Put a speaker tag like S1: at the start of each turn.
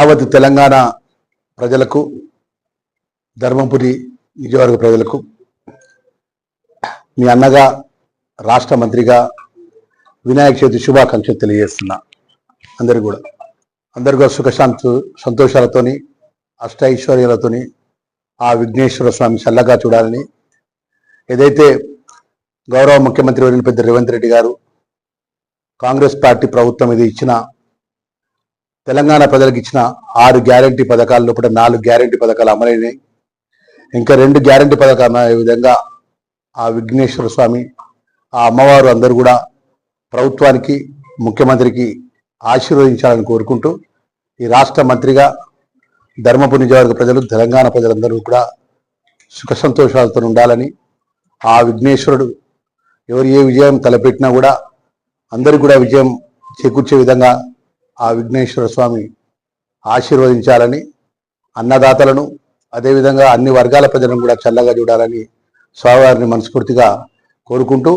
S1: యావత్ తెలంగాణ ప్రజలకు ధర్మపురి నియోజకవర్గ ప్రజలకు మీ అన్నగా రాష్ట్ర మంత్రిగా వినాయక చవితి శుభాకాంక్షలు తెలియజేస్తున్నా. అందరు కూడా. అందరు కూడా సుఖశాంతు సంతోషాలతోని అష్ట ఐశ్వర్యాలతోని ఆ విఘ్నేశ్వర స్వామి చల్లగా చూడాలని. ఏదైతే గౌరవ ముఖ్యమంత్రి వర్యులు పెద్ద రేవంత్ రెడ్డి గారు కాంగ్రెస్ పార్టీ ప్రభుత్వం ఇది ఇచ్చిన తెలంగాణ ప్రజలకు ఇచ్చిన ఆరు గ్యారంటీ పథకాల లోపల నాలుగు గ్యారంటీ పథకాలు అమలైనాయి ఇంకా రెండు గ్యారంటీ పథకాలు ఈ విధంగా ఆ విఘ్నేశ్వర స్వామి ఆ అమ్మవారు అందరూ కూడా ప్రభుత్వానికి ముఖ్యమంత్రికి ఆశీర్వదించాలని కోరుకుంటూ ఈ రాష్ట్ర మంత్రిగా ధర్మపురి నియోజకవర్గ ప్రజలు తెలంగాణ ప్రజలందరూ కూడా సుఖ సంతోషాలతో ఉండాలని ఆ విఘ్నేశ్వరుడు ఎవరు ఏ విజయం తలపెట్టినా కూడా అందరూ కూడా విజయం చేకూర్చే విధంగా ఆ విఘ్నేశ్వర స్వామి ఆశీర్వదించాలని అన్నదాతలను అదేవిధంగా అన్ని వర్గాల ప్రజలను కూడా చల్లగా చూడాలని స్వామివారిని మనస్ఫూర్తిగా కోరుకుంటూ